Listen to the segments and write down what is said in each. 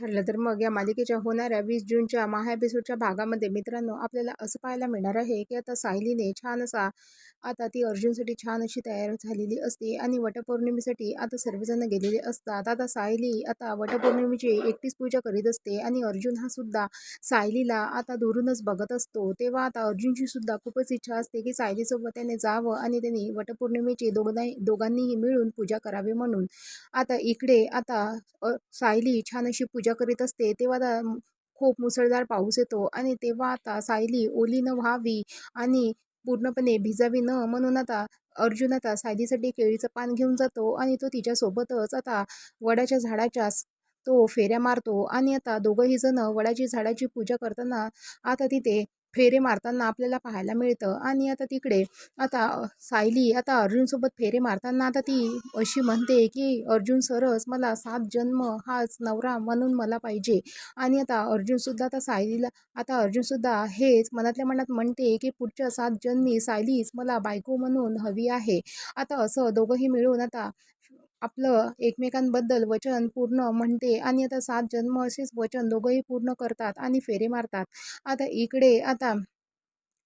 ठरलं तर मग या मालिकेच्या होणाऱ्या वीस जूनच्या महा एपिसोडच्या भागामध्ये मित्रांनो आपल्याला असं पाहायला मिळणार आहे की आता सायलीने छान असा आता ती अर्जुनसाठी छान अशी तयार झालेली असते आणि वटपौर्णिमेसाठी आता सर्वजण गेलेले असतात. आता सायली आता वटपौर्णिमेची एकटीच पूजा करीत असते आणि अर्जुन हा सुद्धा सायलीला आता दुरूनच बघत असतो. तेव्हा आता अर्जुनची सुद्धा खूपच इच्छा असते की सायलीसोबत त्याने जावं आणि त्यांनी वटपौर्णिमेची दोघांनाही दोघांनीही मिळून पूजा करावी म्हणून. आता इकडे आता सायली छान अशी पूजा करीत असते तेव्हा आता खूप मुसळधार पाऊस येतो आणि तेव्हा आता सायली ओली न व्हावी आणि पूर्णपणे भिजावी न म्हणून आता अर्जुन आता सायलीसाठी केळीचं पान घेऊन जातो आणि तो तिच्यासोबतच आता वडाच्या झाडाच्या तो फेऱ्या मारतो आणि आता दोघंही जण वडाची झाडाची पूजा करताना आता तिथे फेरे मारताना आपल्याला पाहायला मिळतं. आणि आता तिकडे आता सायली आता अर्जुनसोबत फेरे मारताना आता ती अशी म्हणते की अर्जुन सरच मला सात जन्म हाच नवरा म्हणून मला पाहिजे. आणि आता अर्जुनसुद्धा आता सायलीला आता अर्जुनसुद्धा हेच मनातल्या मनात म्हणते की पुढच्या सात जन्मी सायलीच मला बायको म्हणून हवी आहे. आता असं दोघंही मिळून आता आपलं एकमेकांबद्दल वचन पूर्ण म्हणते आणि आता सात जन्म असेच वचन दोघंही पूर्ण करतात आणि फेरे मारतात. आता इकडे आता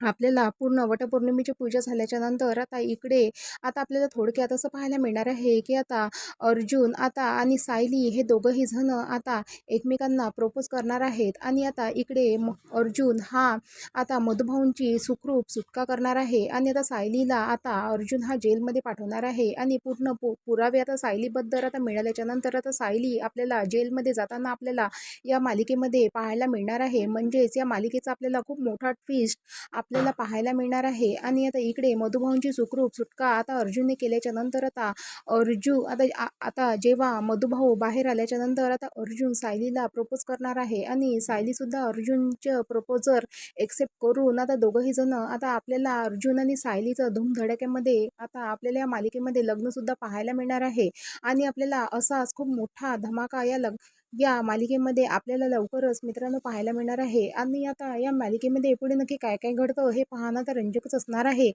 आपल्याला पूर्ण वटपौर्णिमेची पूजा झाल्याच्यानंतर आता इकडे आता आपल्याला थोडक्यात असं पाहायला मिळणार आहे की आता अर्जुन आता आणि सायली हे दोघंही जण आता एकमेकांना प्रपोज करणार आहेत. आणि आता इकडे म अर्जुन हा आता मधुभाऊंची सुखरूप सुटका करणार आहे. आणि आता सायलीला आता अर्जुन हा जेलमध्ये पाठवणार आहे. आणि पूर्ण पु पुरावे आता सायलीबद्दल आता मिळाल्याच्या नंतर आता सायली आपल्याला जेलमध्ये जाताना आपल्याला या मालिकेमध्ये पाहायला मिळणार आहे. म्हणजेच या मालिकेचा आपल्याला खूप मोठा ट्विस्ट आप आपल्याला पाहायला मिळणार आहे. आणि आता इकडे मधुभाऊंची सुखरूप सुटका आता अर्जुनने केल्याच्यानंतर आता अर्जू आता आता जेव्हा मधुभाऊ बाहेर आल्याच्यानंतर आता अर्जुन सायलीला प्रपोज करणार आहे. आणि सायलीसुद्धा अर्जुनचं प्रपोजर एक्सेप्ट करून आता दोघंही जण आता आपल्याला अर्जुन आणि सायलीचं धूमधडक्यामध्ये आता आपल्याला या मालिकेमध्ये लग्नसुद्धा पाहायला मिळणार आहे. आणि आपल्याला असाच खूप मोठा धमाका या लग या मालिकेमध्ये आपल्याला लवकरच मित्रांनो पाहायला मिळणार आहे. आणि आता या मालिकेमध्ये पुढे नक्की काय काय घडतं हे पाहणं तर रंजकच असणार आहे.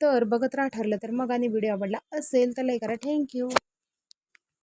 तर बघत राहा ठरलं तर मग आणि व्हिडिओ आवडला असेल तर लाईक करा. थँक्यू